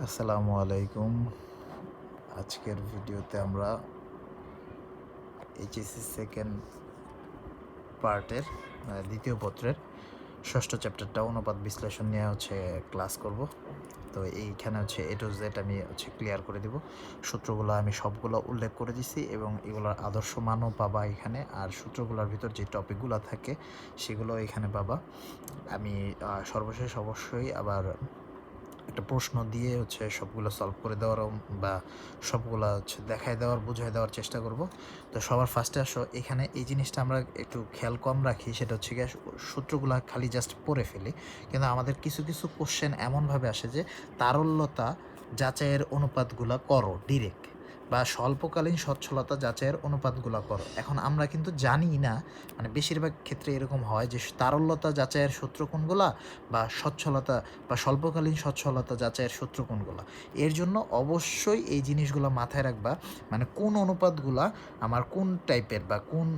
আসসালামু আলাইকুম। আজকের ভিডিওতে আমরা এইচএসসি সেকেন্ড পার্টের দ্বিতীয় পত্রের ষষ্ঠ চ্যাপ্টারটা অনুপাত বিশ্লেষণ নিয়ে হচ্ছে ক্লাস করব। তো এইখানে হচ্ছে এ টু জেড আমি হচ্ছে ক্লিয়ার করে দিব। সূত্রগুলো আমি সবগুলো উল্লেখ করে দিছি এবং এগুলোর আদর্শ মানও পাবা এখানে। আর সূত্রগুলোর ভিতর যে টপিকগুলো থাকে সেগুলো এখানে পাবা। আমি সর্বশেষ অবশ্যই আবার একটা প্রশ্ন দিয়ে হচ্ছে সবগুলো সলভ করে দেওয়ার বা সবগুলো হচ্ছে দেখায় দেওয়ার, বুঝায় দেওয়ার চেষ্টা করব। তো সবার ফার্স্টে আসো, এখানে এই জিনিসটা আমরা একটু খেয়াল কম রাখি, সেটা হচ্ছে গিয়ে সূত্রগুলো খালি জাস্ট পড়ে ফেলি। কিন্তু আমাদের কিছু কিছু কোশ্চেন এমনভাবে আসে যে তারল্যতা যাচাইয়ের অনুপাতগুলো করো ডিরেক্ট বা স্বল্পকালীন সচ্ছলতা যাচাইয়ের অনুপাতগুলো করো। এখন আমরা কিন্তু জানি না মানে বেশিরভাগ ক্ষেত্রে এরকম হয় যে তারল্যতা যাচাইয়ের সূত্র কোনগুলা বা সচ্ছলতা বা স্বল্পকালীন সচ্ছলতা যাচাইয়ের সূত্র কোনগুলা। এর জন্য অবশ্যই এই জিনিসগুলো মাথায় রাখবা মানে কোন অনুপাতগুলা আমার কোন টাইপের বা কোন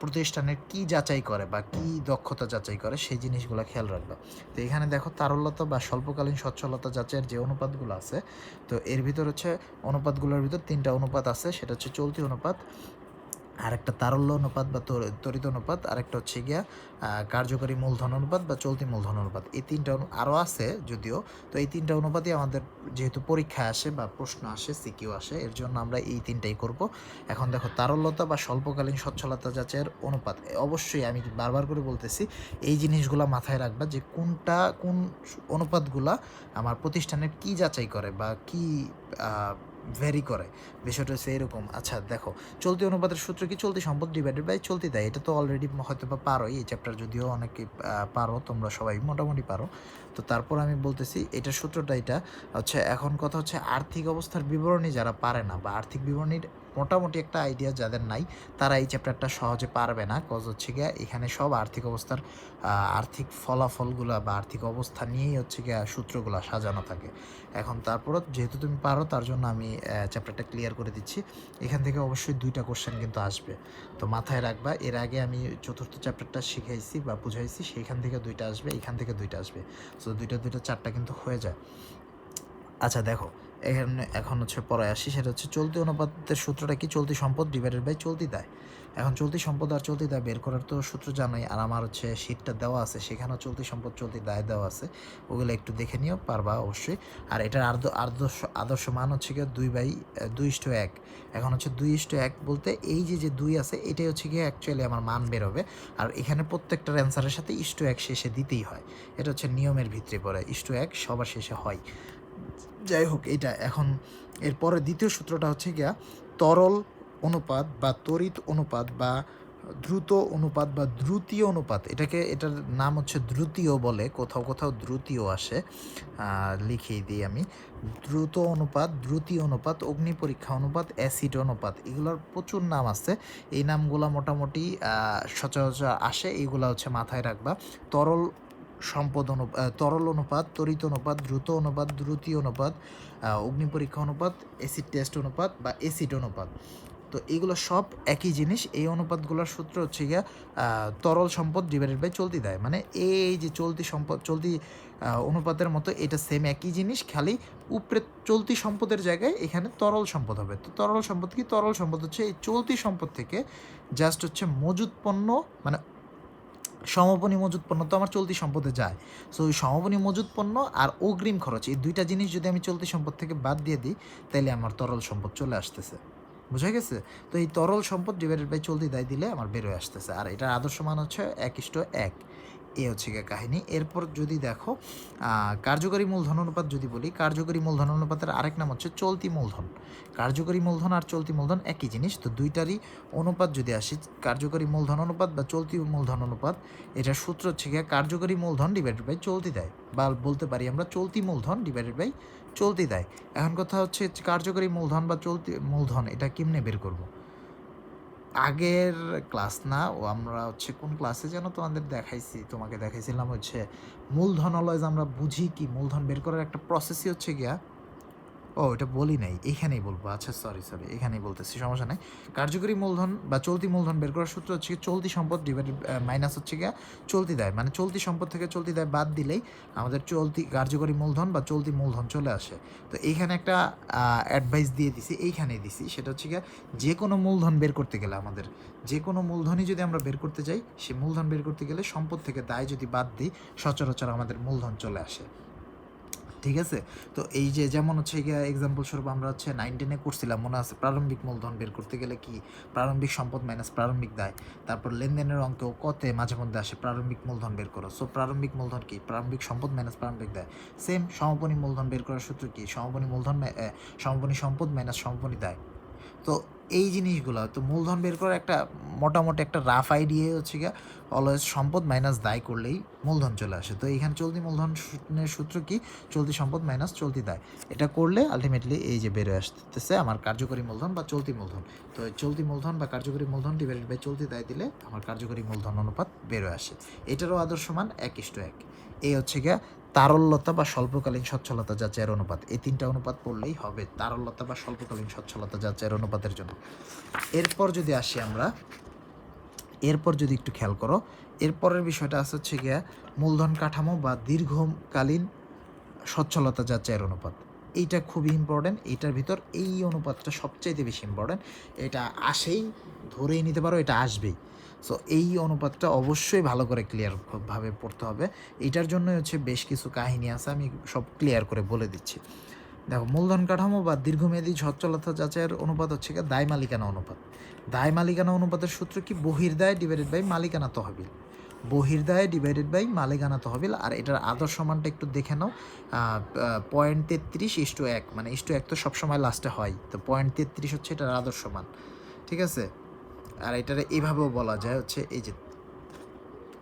প্রতিষ্ঠানের কি যাচাই করে বা কি দক্ষতা যাচাই করে সেই জিনিসগুলো খেয়াল রাখবে। তো এখানে দেখো তারল্যতা বা স্বল্পকালীন সচ্ছলতা যাচাইয়ের যে অনুপাতগুলো আছে, তো এর ভিতর হচ্ছে অনুপাতগুলোর ভিতর তিনটা অনুপাত আছে, সেটা হচ্ছে চলতি অনুপাত আরেকটা তারল্য অনুপাত বা তর- ত্বরিত অনুপাত, আরেকটা হচ্ছে গিয়া কার্যকরী মূলধন অনুপাত বা চলতি মূলধন অনুপাত। এই তিনটা আরও আছে যদিও, তো এই তিনটা অনুপাতই আমাদের যেহেতু পরীক্ষায় আসে বা প্রশ্ন আসে, সিকিউ আসে, এর জন্য আমরা এই তিনটাই করব। এখন দেখো, তারল্যতা বা স্বল্পকালীন সচ্ছলতা যাচাইয়ের অনুপাত। অবশ্যই আমি বারবার করে বলতেছি, এই জিনিসগুলো মাথায় রাখবা যে কোনটা, কোন অনুপাতগুলা আমার প্রতিষ্ঠানের কি যাচাই করে বা কি ভ্যারি করে। বিষয়টা হচ্ছে এরকম। আচ্ছা দেখো, চলতি অনুপাতের সূত্র কি? চলতি সম্পদ ডিভাইডেড বাই চলতি দেয়। এটা তো অলরেডি হয়তো বা পারো এই চ্যাপ্টার যদিও অনেকে পারো, তোমরা সবাই মোটামুটি পারো। তো তারপর আমি বলতেছি, এটা সূত্রটা এটা, হচ্ছে এখন কথা হচ্ছে আর্থিক অবস্থার বিবরণী যারা পারে না বা আর্থিক বিবরণীর মোটামুটি একটা আইডিয়া যাদের নাই, তারা এই চ্যাপ্টারটা সহজে পারবে না। কজ হচ্ছে গিয়া এখানে সব আর্থিক অবস্থার আর্থিক ফলাফলগুলা বা আর্থিক অবস্থা নিয়েই হচ্ছে গিয়া সূত্রগুলো সাজানো থাকে। এখন তারপরও যেহেতু তুমি পারো, তার জন্য আমি চ্যাপ্টারটা ক্লিয়ার করে দিচ্ছি। এখান থেকে অবশ্যই দুইটা কোশ্চেন কিন্তু আসবে। তো মাথায় রাখবা, এর আগে আমি চতুর্থ চ্যাপ্টারটা শিখাইছি বা বুঝাইছি, সেইখান থেকে দুইটা আসবে, এখান থেকে দুইটা আসবে। দুইটা দুইটা, চারটা কিন্তু হয়ে যায়। আচ্ছা দেখো, এখানে, এখন হচ্ছে পরে আসি, সেটা হচ্ছে চলতি অনুপাতের সূত্রটা কি? চলতি সম্পদ ডিভাইডেড বাই চলতি দায়। এখন চলতি সম্পদ আর চলতি দায় বের করার তো সূত্র জানাই, আর আমার হচ্ছে শীটটা দেওয়া আছে, সেখানেও চলতি সম্পদ, চলতি দায় দেওয়া আছে। ওগুলো একটু দেখে নিও, পারবা অবশ্যই। আর এটার আদর্শ আদর্শ মান হচ্ছে গিয়ে দুই বাই দুই ইস্টু এক। এখন হচ্ছে দুই ইস্টু এক বলতে এই যে যে দুই আছে, এটাই হচ্ছে গিয়ে অ্যাকচুয়ালি আমার মান বেরোবে আর এখানে প্রত্যেকটার অ্যান্সারের সাথে ইস্টু এক শেষে দিতেই হয়। এটা হচ্ছে নিয়মের ভিতরে পড়ে ইস্টু এক সবার শেষে হয়। যাই হোক, এটা এখন এরপরে দ্বিতীয় সূত্রটা হচ্ছে গিয়া তরল অনুপাত বা তড়িৎ অনুপাত বা দ্রুত অনুপাত বা দ্রুতীয় অনুপাত এটাকে এটার নাম হচ্ছে দ্রুতীয় বলে কোথাও কোথাও দ্রুতীয় আসে লিখিয়ে দিই আমি। দ্রুত অনুপাত দ্রুতীয় অনুপাত অগ্নি পরীক্ষা অনুপাত অ্যাসিড অনুপাত এগুলোর প্রচুর নাম আছে। এই নামগুলো মোটামুটি সচরাচর আসে এইগুলা হচ্ছে মাথায় রাখবা। তরল সম্পদ অনু আহ, তরল অনুপাত তরিত অনুপাত দ্রুত অনুপাত দ্রুতীয় অনুপাত অগ্নি পরীক্ষা অনুপাত অ্যাসিড টেস্ট অনুপাত বা অ্যাসিড অনুপাত। তো এগুলো সব একই জিনিস। এই অনুপাতগুলোর সূত্র হচ্ছে গিয়া তরল সম্পদ ডিভাইডেড বাই চলতি দেয়। মানে এই যে চলতি সম্পদ, চলতি অনুপাতের মতো এটা সেম একই জিনিস, খালি উপরে চলতি সম্পদের জায়গায় এখানে তরল সম্পদ হবে। তো তরল সম্পদ কি? তরল সম্পদ হচ্ছে এই চলতি সম্পদ থেকে জাস্ট হচ্ছে মজুত পণ্য মানে সমাপনী মজুত পণ্য তো আমার চলতি সম্পদে যায়। সো ওই সমাপনী মজুত পণ্য আর অগ্রিম খরচ, এই দুইটা জিনিস যদি আমি চলতি সম্পদ থেকে বাদ দিয়ে দিই তাহলে আমার তরল সম্পদ চলে আসতেছে। বুঝা গেছে? তো এই তরল সম্পদ ডিভাইডেড বাই চলতি দায় দিলে আমার বেরোয় আসতেছে। আর এটার আদর্শ মান হচ্ছে এক ইষ্ট এক। এ হচ্ছে গিয়ে কাহিনী। এরপর যদি দেখো কার্যকরী মূলধন অনুপাত যদি বলি, কার্যকরী মূলধন অনুপাতের আরেক নাম হচ্ছে চলতি মূলধন। কার্যকরী মূলধন আর চলতি মূলধন একই জিনিস। তো দুইটারই অনুপাত যদি আসি, কার্যকরী মূলধন অনুপাত বা চলতি মূলধন অনুপাত এটার সূত্র হচ্ছে গিয়ে কার্যকরী মূলধন ডিভাইডেড বাই চলতি দেয়। বা বলতে পারি আমরা চলতি মূলধন ডিভাইডেড বাই চলতি দেয়। এখন কথা হচ্ছে কার্যকরী মূলধন বা চলতি মূলধন এটা কেমনে বের করব? আগের ক্লাস না, ও আমরা হচ্ছে কোন ক্লাসে যেন তোমাদের দেখাইছি, তোমাকে দেখাইছিলাম হচ্ছে মূলধন অলওয়েজ আমরা বুঝি কি মূলধন বের করার একটা প্রসেসই হচ্ছে গিয়া ও, এটা বলি নাই, এখানেই বলব আচ্ছা সরি সরি এখানেই বলতেছি, সমস্যা নাই। কার্যকরী মূলধন বা চলতি মূলধন বের করার সূত্র হচ্ছে চলতি সম্পদ ডিভাইডেড মাইনাস হচ্ছে গিয়ে চলতি দেয় মানে চলতি সম্পদ থেকে চলতি দেয় বাদ দিলেই আমাদের চলতি কার্যকরী মূলধন বা চলতি মূলধন চলে আসে। তো এইখানে একটা অ্যাডভাইস দিয়ে দিছি, এইখানেই দিছি, সেটা হচ্ছে গিয়ে যে কোনো মূলধন বের করতে গেলে আমাদের যে কোনো মূলধনই যদি আমরা বের করতে যাই, সে মূলধন বের করতে গেলে সম্পদ থেকে দায় যদি বাদ দিই, সচরাচর আমাদের মূলধন চলে আসে। ঠিক আছে? তো এই যে যেমন হচ্ছে গিয়ে এক্সাম্পল স্বরূপ আমরা হচ্ছে নাইন টেনে করছিলাম, মনে আছে? প্রারম্ভিক মূলধন বের করতে গেলে কি? প্রারম্ভিক সম্পদ মাইনাস প্রারম্ভিক দায়। তারপর লেনদেনের অঙ্ক কত মাঝে মধ্যে আসে প্রারম্ভিক মূলধন বের করো। সো প্রারম্ভিক মূলধন কি? প্রারম্ভিক সম্পদ মাইনাস প্রারম্ভিক দায়। সেম সমাপনী মূলধন বের করার সূত্র কি? সমাপনী মূলধন সমাপনী সম্পদ মাইনাস সমাপনী দায়। তো এই জিনিসগুলো, তো মূলধন বের করার একটা মোটামুটি একটা রাফ আইডিয়া হচ্ছে গিয়ে অলওয়েজ সম্পদ মাইনাস দায় করলেই মূলধন চলে আসে। তো এইখানে চলতি মূলধনের সূত্র কি? চলতি সম্পদ মাইনাস চলতি দায়। এটা করলে আলটিমেটলি এই যে বেরোয় আসতেছে আমার কার্যকরী মূলধন বা চলতি মূলধন। তো চলতি মূলধন বা কার্যকরী মূলধন ডিভাইডেড বাই চলতি দায় দিলে আমার কার্যকরী মূলধন অনুপাত বেরোয় আসে। এটারও আদর্শ মান এক ইস্টু এক। এই হচ্ছে গিয়া তারল্যতা বা স্বল্পকালীন সচ্ছলতা যাচাইয়ের অনুপাত। এই তিনটা অনুপাত পড়লেই হবে তারল্যতা বা স্বল্পকালীন সচ্ছলতা যাচাইয়ের অনুপাতের জন্য। এরপর যদি আসি আমরা, এরপর যদি একটু খেয়াল করো, এরপরের বিষয়টা আছে হচ্ছে গিয়া মূলধন কাঠামো বা দীর্ঘকালীন সচ্ছলতা যাচাইয়ের অনুপাত। এইটা খুবই ইম্পর্ট্যান্ট এইটার ভিতর এই অনুপাতটা সবচাইতে বেশি ইম্পর্ট্যান্ট এটা আসেই ধরেই নিতে পারো, এটা আসবেই। সো এই অনুপাতটা অবশ্যই ভালো করে ক্লিয়ার ভাবে পড়তে হবে। এটার জন্যই হচ্ছে বেশ কিছু কাহিনী আছে, আমি সব ক্লিয়ার করে বলে দিচ্ছি। দেখো, মূলধন কাঠামো বা দীর্ঘমেয়াদী সচ্ছলতা যাচাইয়ের অনুপাত হচ্ছে গিয়ে দায় মালিকানা অনুপাত। দায় মালিকানা অনুপাতের সূত্র কি? বহির্দায় ডিভাইডেড বাই মালিকানা তহবিল। বহির্দায় ডিভাইডেড বাই মালিকানা তহবিল, আর এটার আদর্শ মানটা একটু দেখে নাও। পয়েন্ট তেত্রিশ ইস্টু এক মানে ইস্টু এক তো সবসময় লাস্টে হয়। তো পয়েন্ট তেত্রিশ হচ্ছে এটার আদর্শ মান। ঠিক আছে? আর এটার এভাবেও বলা যায় হচ্ছে এই যে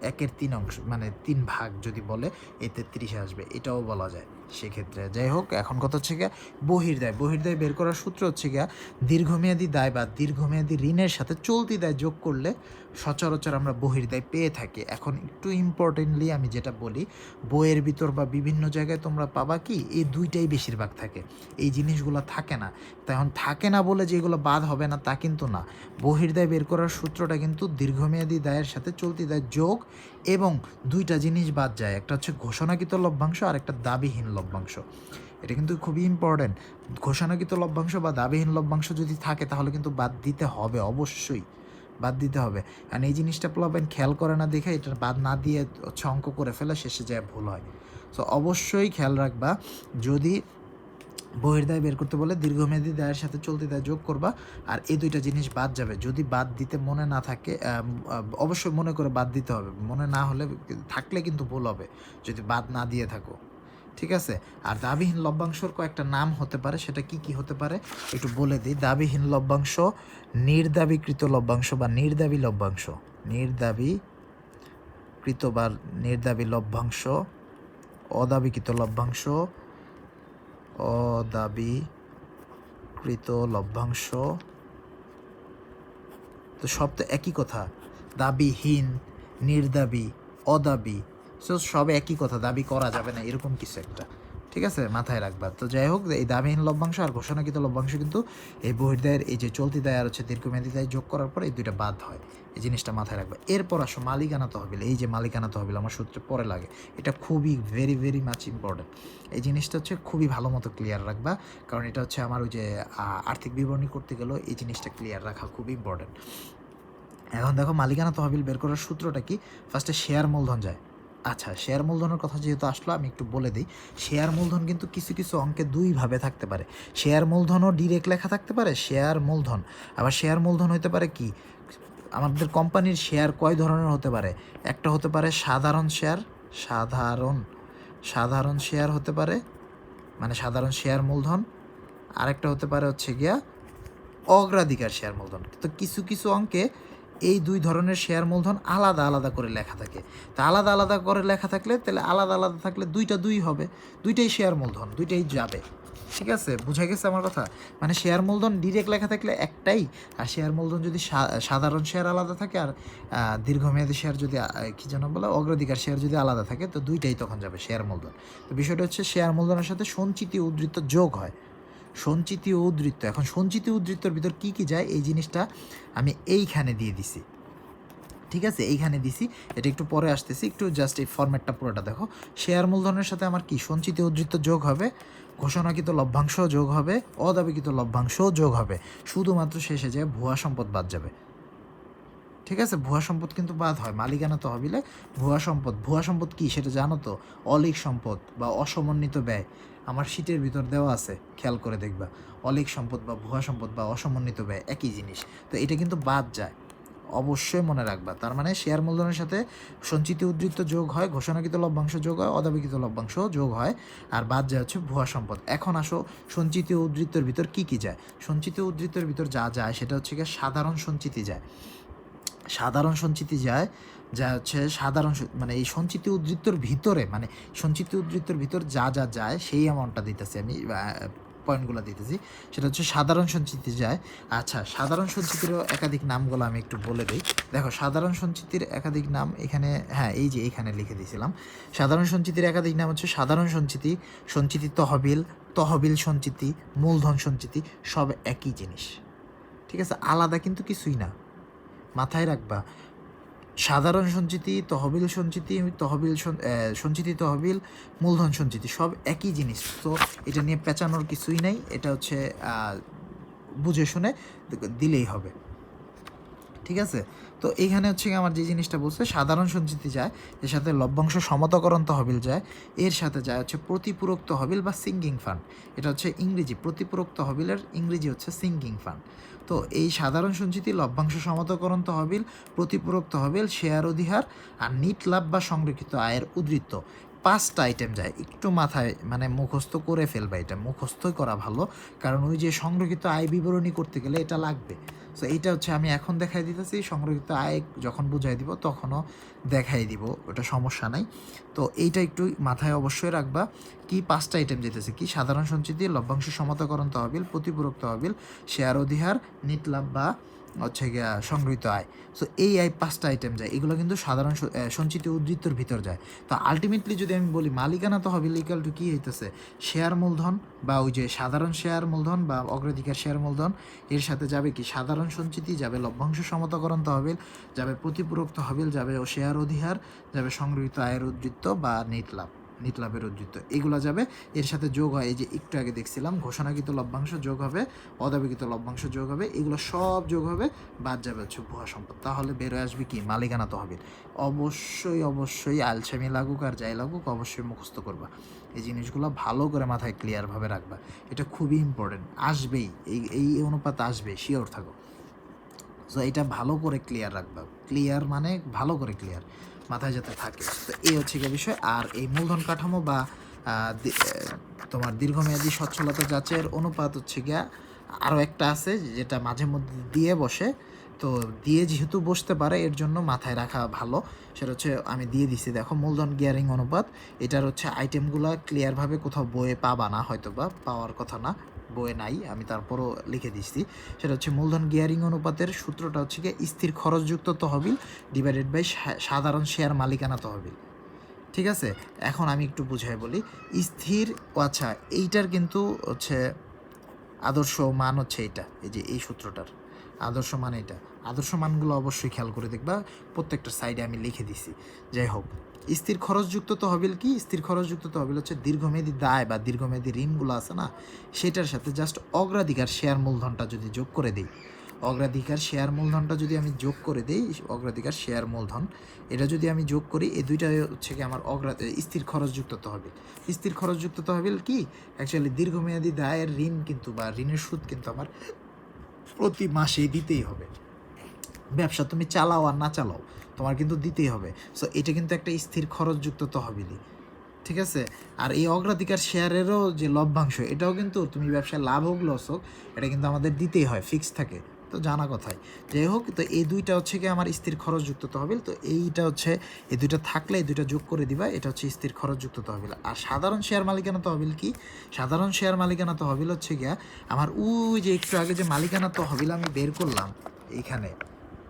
একের তিন অংশ মানে তিন ভাগ যদি বলে এতে তেত্রিশে আসবে, এটাও বলা যায় সেক্ষেত্রে। যাই হোক, এখন কথা হচ্ছে গিয়া বহির্দায়। বহির্দায় বের করার সূত্র হচ্ছে গিয়া দীর্ঘমেয়াদী দায় বা দীর্ঘমেয়াদী ঋণের সাথে চলতি দায় যোগ করলে সচরাচর আমরা বহির্দায় পেয়ে থাকি। এখন একটু ইম্পর্টেন্টলি আমি যেটা বলি, বইয়ের ভিতর বা বিভিন্ন জায়গায় তোমরা পাবা কি, এই দুইটাই বেশিরভাগ থাকে। এই জিনিসগুলো থাকে না। তখন থাকে না বলে যেগুলো বাদ হবে না, তা কিন্তু না। বহির্দায় বের করার সূত্রটা কিন্তু দীর্ঘমেয়াদী দায়ের সাথে চলতি দায় যোগ এবং দুইটা জিনিস বাদ যায়। একটা হচ্ছে ঘোষণাকৃত লভ্যাংশ আর একটা দাবিহীন লভ্যাংশ। এটা কিন্তু খুবই ইম্পর্ট্যান্ট ঘোষণাকৃত লভ্যাংশ বা দাবিহীন লভ্যাংশ যদি থাকে তাহলে কিন্তু বাদ দিতে হবে অবশ্যই। বাদ দিতে হবে। কারণ এই জিনিসটা প্লাবেন খেয়াল করে না দেখে এটা বাদ না দিয়ে ছঙ্ক করে ফেলে শেষে যায় ভুল হয়। তো অবশ্যই খেয়াল রাখবা, যদি বহির্দায় বের করতে বলে দীর্ঘমেয়াদী দায়ের সাথে চলতি দায় যোগ করবা, আর এই দুইটা জিনিস বাদ যাবে। যদি বাদ দিতে মনে না থাকে অবশ্যই মনে করে বাদ দিতে হবে। মনে না হলে থাকলে কিন্তু ভুল হবে, যদি বাদ না দিয়ে থাকো। ঠিক আছে? আর দাবিহীন লভ্যাংশর কয়েকটা নাম হতে পারে, সেটা কি কি হতে পারে? একটু বলে দিই, দাবিহীন লভ্যাংশ, নির্দাবিকৃত লভ্যাংশ বা নির্দাবী লভ্যাংশ। নির্দাবিকৃত বা নির্দাবি লভ্যাংশ, অদাবিকৃত লভ্যাংশ অদাবিকৃত লভ্যাংশ। তো সব তো একই কথা। দাবিহীন, নির্দাবি, অদাবি সো সব একই কথা, দাবি করা যাবে না, এরকম কিছু একটা। ঠিক আছে? মাথায় রাখবা। তো যাই হোক, এই দাবিহীন লভ্যাংশ আর ঘোষণাকৃত লভ্যাংশ কিন্তু এই বহির্দায়ের এই যে চলতি দায় আর হচ্ছে দীর্ঘমেয়াদী দায় যোগ করার পর এই দুইটা বাদ হয়। এই জিনিসটা মাথায় রাখবা। এরপর আসো মালিকানা তহবিল। এই যে মালিকানা তহবিল, আমার সূত্রে পরে লাগে, এটা খুবই ভেরি ভেরি মাচ ইম্পর্টেন্ট এই জিনিসটা হচ্ছে খুবই ভালো মতো ক্লিয়ার রাখবা, কারণ এটা হচ্ছে আমার ওই যে আর্থিক বিবরণী করতে গেলেও এই জিনিসটা ক্লিয়ার রাখা খুবই ইম্পর্টেন্ট এখন দেখো, মালিকানা তহবিল বের করার সূত্রটা কি? ফার্স্টে শেয়ার মূলধন যায়। আচ্ছা শেয়ার মূলধনের কথা যেহেতু আসলো, আমি একটু বলে দিই। শেয়ার মূলধন কিন্তু কিছু কিছু অঙ্কে দুইভাবে থাকতে পারে। শেয়ার মূলধনও ডিরেক্ট লেখা থাকতে পারে শেয়ার মূলধন। আবার শেয়ার মূলধন হতে পারে কি? আমাদের কোম্পানির শেয়ার কয় ধরনের হতে পারে? একটা হতে পারে সাধারণ শেয়ার সাধারণ সাধারণ শেয়ার হতে পারে মানে সাধারণ শেয়ার মূলধন। আরেকটা হতে পারে হচ্ছে গিয়া অগ্রাধিকার শেয়ার মূলধন। তো কিছু কিছু অঙ্কে এই দুই ধরনের শেয়ার মূলধন আলাদা আলাদা করে লেখা থাকে। তা আলাদা আলাদা করে লেখা থাকলে তাহলে আলাদা আলাদা থাকলে দুইটা দুই হবে, দুইটাই শেয়ার মূলধন, দুইটাই যাবে। ঠিক আছে? বুঝা গেছে আমার কথা? মানে শেয়ার মূলধন ডিরেক্ট লেখা থাকলে একটাই, আর শেয়ার মূলধন যদি সাধারণ শেয়ার আলাদা থাকে, আর দীর্ঘমেয়াদী শেয়ার যদি কী যেন বলে, অগ্রাধিকার শেয়ার যদি আলাদা থাকে, তো দুইটাই তখন যাবে শেয়ার মূলধন। তো বিষয়টা হচ্ছে শেয়ার মূলধনের সাথে সঞ্চিতি উদ্ধৃত যোগ হয়। সঞ্চিতি ও এখন সঞ্চিতি উদ্ধৃত্তর ভিতর কি কি যায়? এই জিনিসটা আমি এইখানে দিয়ে দিছি। ঠিক আছে? এইখানে দিছি। এটা একটু পরে আসতেছি। একটু জাস্ট এই ফরম্যাটটা পুরোটা দেখো। শেয়ার মূলধনের সাথে আমার কি? সঞ্চিত উদ্ধৃত্ত যোগ হবে। ঘোষণাকৃত লভ্যাংশ যোগ হবে। অদাবিকৃত লভ্যাংশও যোগ হবে। শুধুমাত্র শেষে যায় ভুয়া সম্পদ বাদ যাবে। ঠিক আছে? ভুয়া সম্পদ কিন্তু বাদ হয়। মালিকানা তহবিলে ভুয়া সম্পদ। ভুয়া সম্পদ কি? সেটা জানো তো? অলিক সম্পদ বা অসমন্বিত ব্যয়। আমার শীটের ভিতর দেওয়া আছে, খেয়াল করে দেখবা। অলিক সম্পদ বা ভুয়া সম্পদ বা অসমন্বিত ব্যয় একই জিনিস। তো এটা কিন্তু বাদ যায়। অবশ্যই মনে রাখবা। তার মানে শেয়ার মূলধনের সাথে সঞ্চিত উদ্ধৃত্ত যোগ হয়, ঘোষণাকৃত লভ্যাংশ যোগ হয় অদাবিকৃত লভ্যাংশ যোগ হয়, আর বাদ যায় হচ্ছে ভুয়া সম্পদ। এখন আসো, সঞ্চিত উদ্ধৃত্তর ভিতর কি কি যায়? সঞ্চিত উদ্ধৃত্তর ভিতর যা যায় সেটা হচ্ছে গিয়ে সাধারণ সঞ্চিতি যায়। সাধারণ সঞ্চিতি যায় যা হচ্ছে সাধারণ মানে এই সঞ্চিত উদ্ধৃত্তর ভিতরে মানে সঞ্চিত উদ্ধৃত্তর ভিতর যা যা যায়, সেই অ্যামাউন্টটা দিতেছি আমি পয়েন্টগুলো দিতেছি। সেটা হচ্ছে সাধারণ সঞ্চিতি যায়। আচ্ছা সাধারণ সঞ্চিতিরও একাধিক নামগুলো আমি একটু বলে দিই। দেখো, সাধারণ সঞ্চিতির একাধিক নাম এখানে হ্যাঁ এই যে এখানে লিখে দিয়েছিলাম। সাধারণ সঞ্চিতির একাধিক নাম হচ্ছে সাধারণ সঞ্চিতি সঞ্চিতি তহবিল তহবিল সঞ্চিতি, মূলধন সঞ্চিতি, সব একই জিনিস। ঠিক আছে? আলাদা কিন্তু কিছুই না। মাথায় রাখবা সাধারণ সঞ্চিতি, তহবিল সঞ্চিতি তহবিল সঞ্চিতি, তহবিল, মূলধন সঞ্চিতি, সব একই জিনিস। তো এটা নিয়ে পেঁচানোর কিছুই নাই, এটা হচ্ছে বুঝে শুনে দিলেই হবে। ঠিক আছে? তো এইখানে হচ্ছে আমার যে জিনিসটা বলছে, সাধারণ সঞ্চিতি যায়, এর সাথে লভ্যাংশ সমতাকরণ তহবিল যায়, এর সাথে যায় হচ্ছে প্রতিপূরক তহবিল বা সিঙ্গিং ফান্ড। এটা হচ্ছে ইংরেজি, প্রতিপূরক তহবিলের ইংরেজি হচ্ছে সিঙ্গিং ফান্ড। তো এই সাধারণ সঞ্চিতি লভ্যাংশ সমতকরণ তহবিল, প্রতিপূরক তহবিল, শেয়ার অধিহার আর নিট লাভ বা সংরক্ষিত আয়ের উদ্ধৃত্ত। পাঁচটা আইটেম যায় একটু মাথায় মানে মুখস্থ করে ফেলবা এটা, মুখস্থই করা ভালো। কারণ ওই যে সংরক্ষিত আয় বিবরণী করতে গেলে এটা লাগবে। সো এইটা হচ্ছে আমি এখন দেখাই দিতেছি, সংরক্ষিত আয় যখন বুঝাই দিব তখনও দেখাই দিব, ওটা সমস্যা নাই। তো এইটা একটু মাথায় অবশ্যই রাখবা, কি পাঁচটা আইটেম যেতেছে কি সাধারণ সঞ্চিতি, লভ্যাংশ সমতাকরণ তহবিল প্রতিপূরক তহবিল শেয়ার অধিহার, নিট লাভ বা হচ্ছে গিয়া সংগৃহীত আয়। সো এই আয় পাঁচটা আইটেম যায়। এগুলো কিন্তু সাধারণ সঞ্চিত উদ্ধৃত্তর ভিতর যায়। তো আলটিমেটলি যদি আমি বলি, মালিকানা তহবিল ইকাল টু কী হইতেছে? শেয়ার মূলধন বা ওই যে সাধারণ শেয়ার মূলধন বা অগ্রাধিকার শেয়ার মূলধন, এর সাথে যাবে কি? সাধারণ সঞ্চিতি, যাবে লভ্যাংশ সমতাকরণ তহবিল, যাবে প্রতিপূরক তহবিল, যাবে ও শেয়ার অধিহার, যাবে সংগৃহীত আয়ের উদ্ধৃত্ত বা নিট লাভ। নিট লাভের উদ্ধৃত্ত এগুলো যাবে। এর সাথে যোগ হয়, এই যে একটু আগে দেখছিলাম, ঘোষণাকৃত লভ্যাংশ যোগ হবে অদাবিকৃত লভ্যাংশ যোগ হবে, এগুলো সব যোগ হবে, বাদ যাবে হচ্ছে ভুয়া সম্পদ। তাহলে বেরোয় আসবে কি? মালিকানা তহবিল। অবশ্যই অবশ্যই আলসামি লাগুক আর যাই লাগুক, অবশ্যই মুখস্থ করবা। এই জিনিসগুলো ভালো করে মাথায় ক্লিয়ারভাবে রাখবা। এটা খুবই ইম্পর্টেন্ট আসবেই। এই এই অনুপাত আসবে শিওর থাকো। সো এটা ভালো করে ক্লিয়ার রাখবা। ক্লিয়ার মানে ভালো করে ক্লিয়ার মাথায় যাতে থাকে। তো এই হচ্ছে গিয়ে বিষয়। আর এই মূলধন কাঠামো বা তোমার দীর্ঘমেয়াদী সচ্ছলতা যাচের অনুপাত হচ্ছে গিয়া আরও একটা আছে যেটা মাঝে মধ্যে দিয়ে বসে। তো দিয়ে যেহেতু বসতে পারে, এর জন্য মাথায় রাখা ভালো। সেটা হচ্ছে আমি দিয়ে দিছি, দেখো মূলধন গিয়ারিং অনুপাত। এটার হচ্ছে আইটেমগুলো ক্লিয়ারভাবে কোথাও বইয়ে পাবা না হয়তো বা পাওয়ার কথা না। বইয়ে নাই, আমি তারপরও লিখে দিচ্ছি সেটা হচ্ছে মূলধন গিয়ারিং অনুপাতের সূত্রটা হচ্ছে গিয়ে স্থির খরচযুক্ত তহবিল ডিভাইডেড বাই সাধারণ শেয়ার মালিকানা তহবিল। ঠিক আছে? এখন আমি একটু বুঝাই বলি। স্থির আচ্ছা এইটার কিন্তু হচ্ছে আদর্শ মান হচ্ছে এইটা, এই যে এই সূত্রটার। আদর্শ মান এটা আদর্শ মানগুলো অবশ্যই খেয়াল করে দেখবা, প্রত্যেকটা সাইডে আমি লিখে দিছি। যাই হোক। স্থির খরচযুক্ত তহবিল কি? স্থির খরচযুক্ত তহবিল হচ্ছে দীর্ঘমেয়াদী দায় বা দীর্ঘমেয়াদী ঋণগুলো আছে না? সেটার সাথে জাস্ট অগ্রাধিকার শেয়ার মূলধনটা যদি যোগ করে দিই। অগ্রাধিকার শেয়ার মূলধনটা যদি আমি যোগ করে দিই, অগ্রাধিকার শেয়ার মূলধন, এটা যদি আমি যোগ করি, এই দুইটা হচ্ছে কি আমার অগ্রা, স্থির খরচযুক্ত তহবিল। স্থির খরচযুক্ত তহবিল কি? অ্যাকচুয়ালি দীর্ঘমেয়াদী দায়ের ঋণ কিন্তু বা ঋণের সুদ কিন্তু আমার প্রতি মাসে দিতেই হবে। ব্যবসা তুমি চালাও আর না চালাও, তোমার কিন্তু দিতেই হবে। সো এটা কিন্তু একটা স্থির খরচযুক্ত তহবিলই ঠিক আছে? আর এই অগ্রাধিকার শেয়ারেরও যে লভ্যাংশ, এটাও কিন্তু তুমি ব্যবসায় লাভ হোক লস হোক, এটা কিন্তু আমাদের দিতেই হয় ফিক্স থাকে। তো জানা কথাই। যাই হোক, তো এই দুইটা হচ্ছে কি আমার স্থির খরচযুক্ত তহবিল। তো এইটা হচ্ছে, এই দুইটা থাকলে এই দুইটা যোগ করে দিবা, এটা হচ্ছে স্থির খরচযুক্ত তহবিল। আর সাধারণ শেয়ার মালিকানা তহবিল কি? সাধারণ শেয়ার মালিকানা তহবিল হচ্ছে গিয়া, আমার ওই যে একটু আগে যে মালিকানা তহবিল আমি বের করলাম, এইখানে।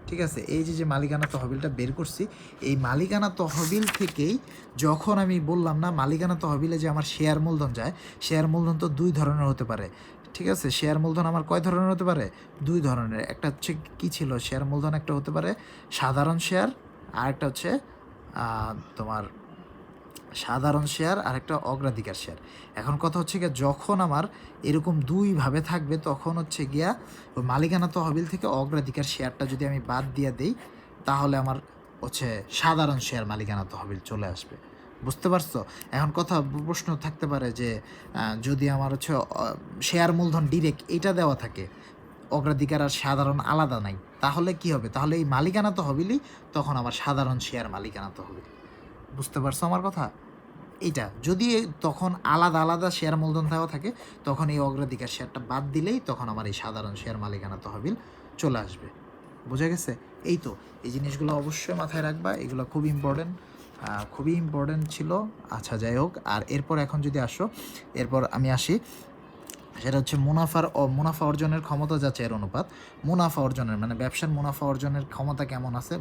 ঠিক আছে? এই যে যে মালিকানা তহবিলটা বের করছি, এই মালিকানা তহবিল থেকেই যখন আমি বললাম না, মালিকানা তহবিলে যে আমার শেয়ার মূলধন যায় শেয়ার মূলধন তো দুই ধরনের হতে পারে। ঠিক আছে? শেয়ার মূলধন আমার কয় ধরনের হতে পারে? দুই ধরনের। একটা হচ্ছে কী ছিল? শেয়ার মূলধন একটা হতে পারে সাধারণ শেয়ার আর একটা হচ্ছে তোমার সাধারণ শেয়ার আর একটা অগ্রাধিকার শেয়ার। এখন কথা হচ্ছে গিয়া যখন আমার এরকম দুইভাবে থাকবে, তখন হচ্ছে গিয়া ওই মালিকানা তহবিল থেকে অগ্রাধিকার শেয়ারটা যদি আমি বাদ দিয়ে দেই, তাহলে আমার হচ্ছে সাধারণ শেয়ার মালিকানা তহবিল চলে আসবে। বুঝতে পারছ? এখন কথা, প্রশ্ন থাকতে পারে যে যদি আমার হচ্ছে শেয়ার মূলধন ডিরেক্ট এটা দেওয়া থাকে, অগ্রাধিকার আর সাধারণ আলাদা নাই, তাহলে কি হবে? তাহলে এই মালিকানা তহবিলই তখন আমার সাধারণ শেয়ার মালিকানা তহবিল। বুঝতে পারছ আমার কথা? এটা যদি তখন আলাদা আলাদা শেয়ার মূলধন দেওয়া থাকে, তখন এই অগ্রাধিকার শেয়ারটা বাদ দিলেই তখন আমার এই সাধারণ শেয়ার মালিকানা তহবিল চলে আসবে। বোঝা গেছে? এই তো, এই জিনিসগুলো অবশ্যই মাথায় রাখবা, এগুলো খুব ইম্পর্টেন্ট খুবই ইম্পর্টেন্ট ছিল। আচ্ছা যাই হোক, আর এরপর এখন যদি আসো, এরপর আমি আসি। সেটা হচ্ছে মুনাফার মুনাফা অর্জনের ক্ষমতা যাচাইয়ের অনুপাত। মুনাফা অর্জনের মানে ব্যবসার মুনাফা অর্জনের ক্ষমতা কেমন আছে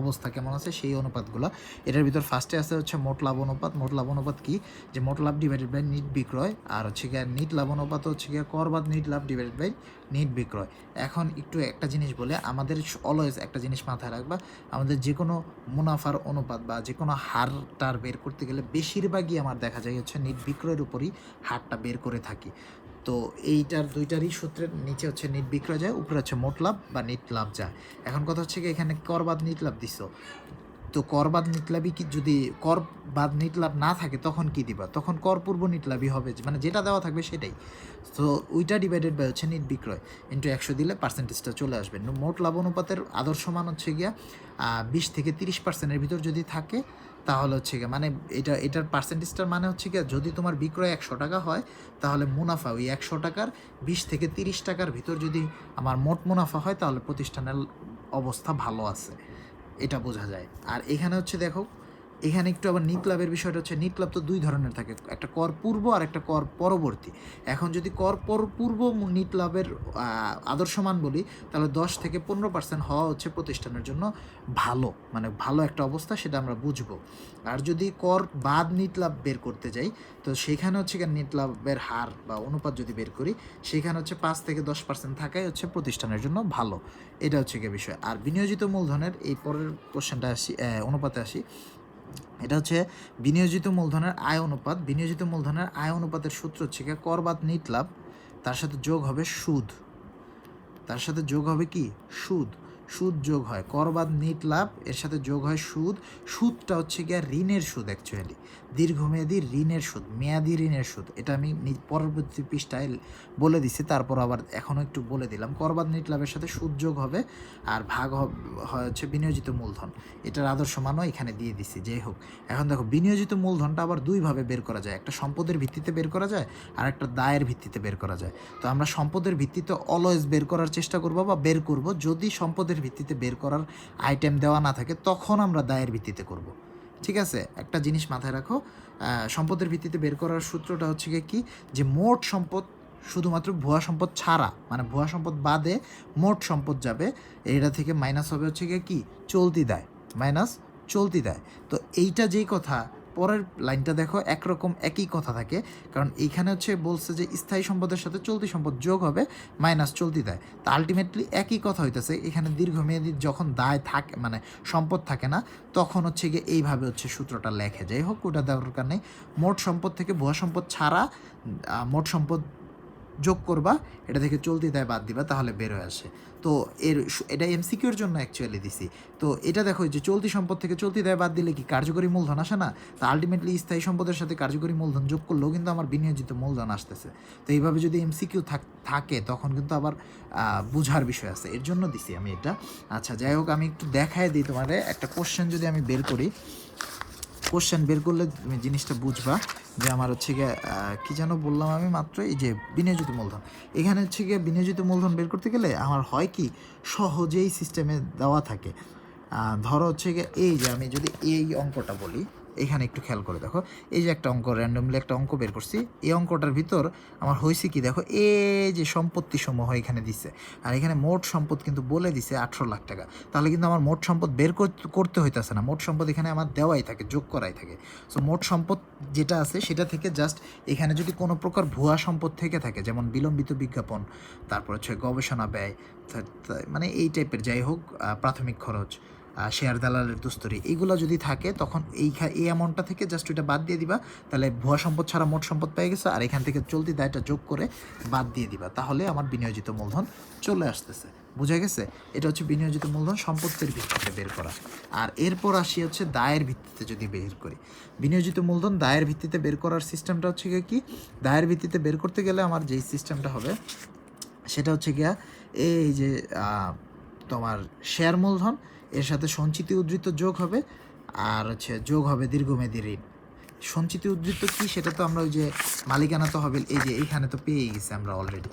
অবস্থা কেমন আছে সেই অনুপাতগুলো। এটার ভিতর ফার্স্টে আছে হচ্ছে মোট লাভ অনুপাত। মোট লাভ অনুপাত কি? যে মোট লাভ ডিভাইডেড বাই নিট বিক্রয় আর হচ্ছে গিয়ে নিট লাভ অনুপাত হচ্ছে গিয়ে কর বাদ নিট লাভ ডিভাইডেড বাই নিট বিক্রয়। এখন একটু একটা জিনিস বলে, আমাদের অলওয়েজ একটা জিনিস মাথায় রাখবা, আমাদের যে কোনো মুনাফার অনুপাত বা যে কোনো হার টার বের করতে গেলে বেশিরভাগই আমার দেখা যায় হচ্ছে নিট বিক্রয়ের উপরই হারটা বের করে থাকি। তো এইটার দুইটারই সূত্রের নিচে হচ্ছে নিট বিক্রয় যায় উপরে হচ্ছে মোট লাভ বা নিট লাভ যায় এখন কথা হচ্ছে কি, এখানে কর বাদ নিট লাভ দিছ। তো কর বাদ নিট লাভই কি, যদি কর বাদ নিট লাভ না থাকে তখন কি দিবা? তখন কর পূর্ব নিট লাভই হবে মানে যেটা দেওয়া থাকবে সেটাই। তো ওইটা ডিভাইডেড বাই হচ্ছে নিট বিক্রয় ইন্টু একশো দিলে পার্সেন্টেজটা চলে আসবে। মোট লাভ অনুপাতের আদর্শ মান হচ্ছে গিয়া বিশ থেকে তিরিশ পার্সেন্টের ভিতর যদি থাকে তাহলে হচ্ছে গিয়ে মানে এটা, এটার পার্সেন্টেজটার মানে হচ্ছে গিয়ে, যদি তোমার বিক্রয় একশো টাকা হয়, তাহলে মুনাফা ওই একশো টাকার বিশ থেকে তিরিশ টাকার ভিতর যদি আমার মোট মুনাফা হয়, তাহলে প্রতিষ্ঠানের অবস্থা ভালো আছে। এটা বোঝা যায়। আর এখানে হচ্ছে দেখো এখানে একটু আবার নিট লাভের বিষয়টা হচ্ছে নিট লাভ তো দুই ধরনের থাকে একটা কর পূর্ব আর একটা কর পরবর্তী। এখন যদি কর পর পূর্ব মু- নিট লাভের আহ, আদর্শ মান বলি তাহলে দশ থেকে পনেরো পার্সেন্ট হওয়া হচ্ছে প্রতিষ্ঠানের জন্য ভালো মানে ভালো একটা অবস্থা সেটা আমরা বুঝব। আর যদি কর বাদ নিট লাভ বের করতে যাই তো সেখানে হচ্ছে গিয়ে নিট লাভের হার বা অনুপাত যদি বের করি সেখানে হচ্ছে পাঁচ থেকে দশ পার্সেন্ট থাকাই হচ্ছে প্রতিষ্ঠানের জন্য ভালো। এটা হচ্ছে গিয়ে বিষয়। আর বিনিয়োজিত মূলধনের এই পরের কোশ্চেনটা আসি অনুপাতে আসি এটা হচ্ছে বিনিয়োজিত মূলধনের আয় অনুপাত। বিনিয়োজিত মূলধনের আয় অনুপাতের সূত্র হচ্ছে কি কর বাদ নিট লাভ, তার সাথে যোগ হবে সুদ। তার সাথে যোগ হবে কি? সুদ। সুদ যোগ হয়। কর বাদ নিট লাভ, এর সাথে যোগ হয় সুদ। সুদটা হচ্ছে গিয়া ঋণের সুদ অ্যাকচুয়ালি দীর্ঘমেয়াদী ঋণের সুদ, মেয়াদি ঋণের সুদ, এটা আমি পরবর্তী পৃষ্ঠায় বলে দিছি, তারপর আবার এখনও একটু বলে দিলাম। করবাদ নিট লাভের সাথে সুদ যোগ হবে আর ভাগ হচ্ছে বিনিয়োজিত মূলধন, এটার আদর্শ মানও এখানে দিয়ে দিছি, যাই হোক। এখন দেখো, বিনিয়োজিত মূলধনটা আবার দুইভাবে বের করা যায়, একটা সম্পদের ভিত্তিতে বের করা যায় আর একটা দায়ের ভিত্তিতে বের করা যায়। তো আমরা সম্পদের ভিত্তিতে অলওয়েজ বের করার চেষ্টা করব বা বের করব, যদি সম্পদের ভিত্তিতে বের করার আইটেম দেওয়া না থাকে, তখন আমরা দায়ের ভিত্তিতে করব। ঠিক আছে? একটা জিনিস মাথায় রাখো সম্পদের ভিত্তিতে বের করার সূত্রটা হচ্ছে গিয়ে কি? যে মোট সম্পদ শুধুমাত্র ভুয়া সম্পদ ছাড়া মানে ভুয়া সম্পদ বাদে মোট সম্পদ যাবে, এটা থেকে মাইনাস হবে হচ্ছে গিয়ে কি? চলতি দেয় মাইনাস চলতি দেয়। তো এইটা যেই কথা পরের লাইনটা দেখো, একরকম একই কথা থাকে। কারণ এইখানে হচ্ছে বলছে যে স্থায়ী সম্পদের সাথে চলতি সম্পদ যোগ হবে, মাইনাস চলতি দেয়। তা আলটিমেটলি একই কথা হইতেছে, এখানে দীর্ঘমেয়াদী যখন দায় থাকে মানে সম্পদ থাকে না, তখন হচ্ছে গিয়ে এইভাবে হচ্ছে সূত্রটা লেখে। যাই হোক, ওটা দরকার নেই। মোট সম্পদ থেকে ভুয়া সম্পদ ছাড়া মোট সম্পদ যোগ করবা, এটা থেকে চলতি দায় বাদ দিবা, তাহলে বের হয়ে আসে। তো এর এটা এমসিকিউর জন্য অ্যাকচুয়ালি দিছি। তো এটা দেখো যে চলতি সম্পদ থেকে চলতি দায় বাদ দিলে কি কার্যকরী মূলধন আসে না? তা আলটিমেটলি স্থায়ী সম্পদের সাথে কার্যকরী মূলধন যোগ করলেও কিন্তু আমার বিনিয়োজিত মূলধন আসতেছে। তো এইভাবে যদি এমসিকিউ থাকে তখন কিন্তু আবার বুঝার বিষয় আছে। এর জন্য দিছি আমি এটা। আচ্ছা যাই হোক, আমি একটু দেখায় দিই তোমাদের একটা কোশ্চেন যদি আমি বের করি কোশ্চেন বের করলে তুমি জিনিসটা বুঝবা যে আমার হচ্ছে গিয়ে কী যেন বললাম আমি মাত্র, এই যে বিনিয়োজিত মূলধন। এখানে হচ্ছে গিয়ে বিনিয়োজিত মূলধন বের করতে গেলে আমার হয় কি, সহজেই সিস্টেমে দেওয়া থাকে। ধরো হচ্ছে গিয়ে এই যে আমি যদি এই অঙ্কটা বলি এখানে একটু খেয়াল করে দেখো। এই যে একটা অঙ্ক র্যান্ডমলি একটা অঙ্ক বের করছি। এই অঙ্কটার ভিতর আমার হয়েছে কি দেখো এই যে সম্পত্তি সমূহ এখানে দিছে, আর এখানে মোট সম্পদ কিন্তু বলে দিছে আঠারো লাখ টাকা। তাহলে কিন্তু আমার মোট সম্পদ বের কর- করতে হইতেছে না। মোট সম্পদ এখানে আমার দেওয়াই থাকে, যোগ করাই থাকে। সো মোট সম্পদ যেটা আছে সেটা থেকে জাস্ট এখানে যদি কোনো প্রকার ভুয়া সম্পদ থেকে থাকে, যেমন বিলম্বিত বিজ্ঞাপন, তারপর হচ্ছে গবেষণা ব্যয় মানে এই টাইপের যাই হোক প্রাথমিক খরচ শেয়ার দালালের দুস্তরি। এইগুলো যদি থাকে, তখন এই এই অ্যামাউন্টটা থেকে জাস্ট ওইটা বাদ দিয়ে দিবা। তাহলে ভুয়া সম্পদ ছাড়া মোট সম্পদ পেয়ে গেছে, আর এখান থেকে চলতি দায়টা যোগ করে বাদ দিয়ে দিবা। তাহলে আমার বিনিয়োজিত মূলধন চলে আসতেছে। বুঝা গেছে? এটা হচ্ছে বিনিয়োজিত মূলধন সম্পত্তির ভিত্তিতে বের করা। আর এরপর আসি হচ্ছে দায়ের ভিত্তিতে যদি বের করি। বিনিয়োজিত মূলধন দায়ের ভিত্তিতে বের করার সিস্টেমটা হচ্ছে গিয়ে কি? দায়ের ভিত্তিতে বের করতে গেলে আমার যেই সিস্টেমটা হবে, সেটা হচ্ছে গিয়া এই যে তোমার শেয়ার মূলধন এর সাথে সঞ্চিত উদ্ধৃত যোগ হবে, আর হচ্ছে যোগ হবে দীর্ঘমেয়াদী ঋণ। সঞ্চিত উদ্ধৃত কি সেটা তো আমরা ওই যে মালিকানা তহবিল এই যে এইখানে তো পেয়ে গেছি আমরা অলরেডি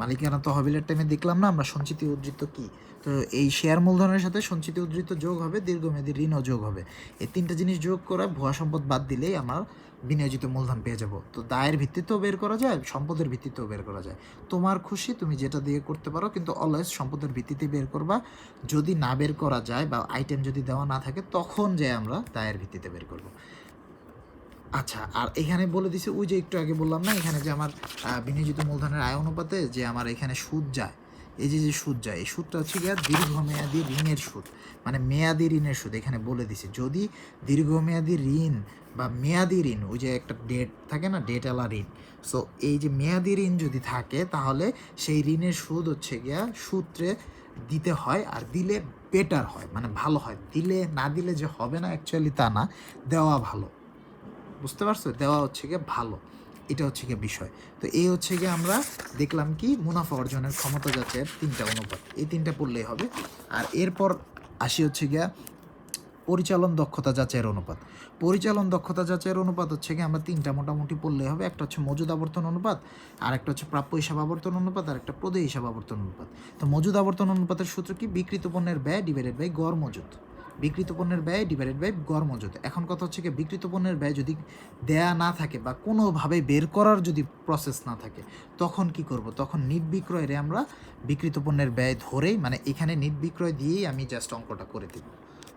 মালিকানা তহবিলের টাইমে দেখলাম না, আমরা সঞ্চিতি উদ্ধৃত কি? তো এই শেয়ার মূলধনের সাথে সঞ্চিতি উদ্ধৃত যোগ হবে, দীর্ঘমেয়াদী ঋণও যোগ হবে। এই তিনটা জিনিস যোগ করে, ভুয়া সম্পদ বাদ দিলেই আমার বিনিয়োজিত মূলধন পেয়ে যাব। তো দায়ের ভিত্তিতেও বের করা যায়, সম্পদের ভিত্তিতেও বের করা যায়। তোমার খুশি, তুমি যেটা দিয়ে করতে পারো, কিন্তু অলওয়েজ সম্পদের ভিত্তিতে বের করবা। যদি না বের করা যায় বা আইটেম যদি দেওয়া না থাকে, তখন যে আমরা দায়ের ভিত্তিতে বের করব। আচ্ছা আর এখানে বলে দিছে, ওই যে একটু আগে বললাম না, এখানে যে আমার বিনিয়োজিত মূলধনের আয় অনুপাতে যে আমার এখানে সুদ যায়, এই যে যে সুদ যায়, এই সুদটা হচ্ছে গিয়া দীর্ঘমেয়াদী ঋণের সুদ মানে মেয়াদি ঋণের সুদ, এখানে বলে দিছে। যদি দীর্ঘমেয়াদী ঋণ বা মেয়াদি ঋণ, ওই যে একটা ডেট থাকে না ডেট আলা ঋণ সো এই যে মেয়াদি ঋণ যদি থাকে, তাহলে সেই ঋণের সুদ হচ্ছে গিয়া সূত্রে দিতে হয়, আর দিলে বেটার হয় মানে ভালো হয়। দিলে না দিলে যে হবে না অ্যাকচুয়ালি তা না, দেওয়া ভালো। বুঝতে পারছ? দেওয়া হচ্ছে গিয়ে ভালো। এটা হচ্ছে গিয়ে বিষয়। তো এই হচ্ছে গিয়ে আমরা দেখলাম কি মুনাফা অর্জনের ক্ষমতা যাচাইয়ের তিনটা অনুপাত। এই তিনটা পড়লেই হবে। আর এরপর আসি হচ্ছে গিয়া পরিচালন দক্ষতা যাচাইয়ের অনুপাত। পরিচালন দক্ষতা যাচাইয়ের অনুপাত হচ্ছে গিয়ে আমরা তিনটা মোটামুটি পড়লেই হবে। একটা হচ্ছে মজুদ আবর্তন অনুপাত, আর একটা হচ্ছে প্রাপ্য হিসাব আবর্তন অনুপাত, আর একটা প্রদেয় হিসাব আবর্তন অনুপাত। তো মজুদ আবর্তন অনুপাতের সূত্র কি? বিকৃত পণ্যের ব্যয় ডিভাইডেড বাই গড় মজুদ। বিকৃত পণ্যের ব্যয় ডিভাইডেড বাই গড় মজুদ এখন কথা হচ্ছে কি, বিকৃত পণ্যের ব্যয় যদি দেয়া না থাকে বা কোনোভাবে বের করার যদি প্রসেস না থাকে, তখন কি করব? তখন নিট বিক্রয়ের আমরা বিকৃত পণ্যের ব্যয় ধরেই মানে এখানে নিট বিক্রয় দিয়েই আমি জাস্ট অঙ্কটা করে দেব।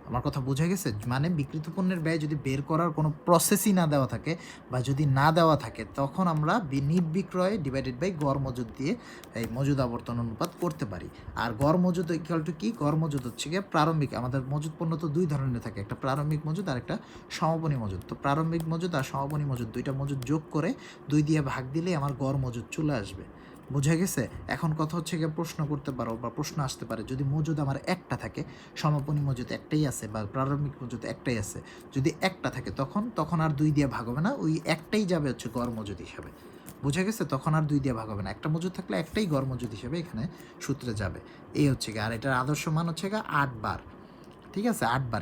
আমার কথা বোঝা গেছে? মানে বিকৃত পণ্যের ব্যয় যদি বের করার কোনো প্রসেসই না দেওয়া থাকে বা যদি না দেওয়া থাকে, তখন আমরা নিট বিক্রয় ডিভাইডেড বাই গড় মজুদ দিয়ে এই মজুদ আবর্তন অনুপাত করতে পারি। আর গড় মজুদ ইকুয়াল টু কি? গড় মজুদ হচ্ছে গিয়ে প্রারম্ভিক, আমাদের মজুদ পণ্য তো দুই ধরনের থাকে, একটা প্রারম্ভিক মজুদ আর একটা সমাপনী মজুদ। তো প্রারম্ভিক মজুদ আর সমাপনী মজুদ দুইটা মজুদ যোগ করে দুই দিয়ে ভাগ দিলে আমার গড় মজুদ চলে আসবে। বোঝা গেছে? এখন কথা হচ্ছে গিয়ে প্রশ্ন করতে পারো বা প্রশ্ন আসতে পারে। যদি মজুদ আমার একটা থাকে, সমাপনী মজুদ একটাই আছে বা প্রারম্ভিক মজুদ একটাই আছে, যদি একটা থাকে তখন তখন আর দুই দিয়ে ভাগ হবে না। ওই একটাই যাবে হচ্ছে গড় মজুদ হিসাবে। বোঝা গেছে? তখন আর দুই দিয়ে ভাগ হবে না। একটা মজুদ থাকলে একটাই গড় মজুদ হিসেবে এখানে সূত্রে যাবে। এই হচ্ছে গিয়ে, আর এটার আদর্শ মান হচ্ছে গিয়ে আট বার ঠিক আছে, আটবার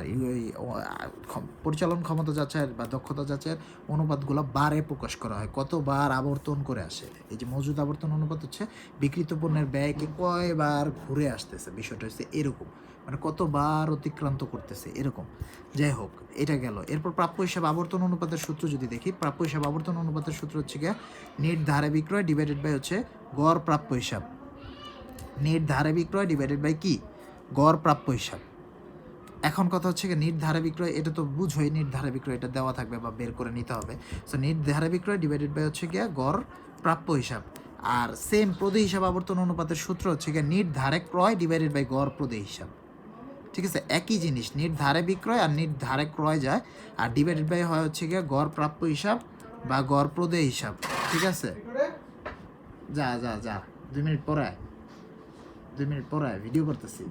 পরিচালন ক্ষমতা যাচাইয়ের বা দক্ষতা যাচাইয়ের অনুপাতগুলো বারে প্রকাশ করা হয়, কতবার আবর্তন করে আসে। এই যে মজুদ আবর্তন অনুপাত হচ্ছে বিকৃত পণ্যের ব্যয়কে কয়বার ঘুরে আসতেছে, বিষয়টা হচ্ছে এরকম। মানে কতবার অতিক্রান্ত করতেছে, এরকম। যাই হোক, এটা গেল। এরপর প্রাপ্য হিসাব আবর্তন অনুপাতের সূত্র যদি দেখি, প্রাপ্য হিসাব আবর্তন অনুপাতের সূত্র হচ্ছে গিয়ে নেট ধারে বিক্রয় ডিভাইডেড বাই হচ্ছে গড় প্রাপ্য হিসাব। নেট ধারে বিক্রয় ডিভাইডেড বাই কি? গড় প্রাপ্য হিসাব। এখন কথা হচ্ছে কি, নির্ধারে বিক্রয়, এটা তো বুঝোই, নির্ধারে বিক্রয় এটা দেওয়া থাকবে বা বের করে নিতে হবে। সো নিট নির্ধারে বিক্রয় ডিভাইডেড বাই হচ্ছে গিয়া গড় প্রাপ্য হিসাব। আর সেম প্রদে হিসাব আবর্তন অনুপাতের সূত্র হচ্ছে গিয়ে নির্ধারে ক্রয় ডিভাইডেড বাই গড় প্রদে হিসাব। ঠিক আছে? একই জিনিস, নির্ধারে বিক্রয় আর নির্ধারে ক্রয় যায়, আর ডিভাইডেড বাই হয় হচ্ছে গিয়ে গড় প্রাপ্য হিসাব বা গড় প্রদে হিসাব। ঠিক আছে? যা যা যা। দুই মিনিট পরে। দুই মিনিট পরে ভিডিও করতেছি।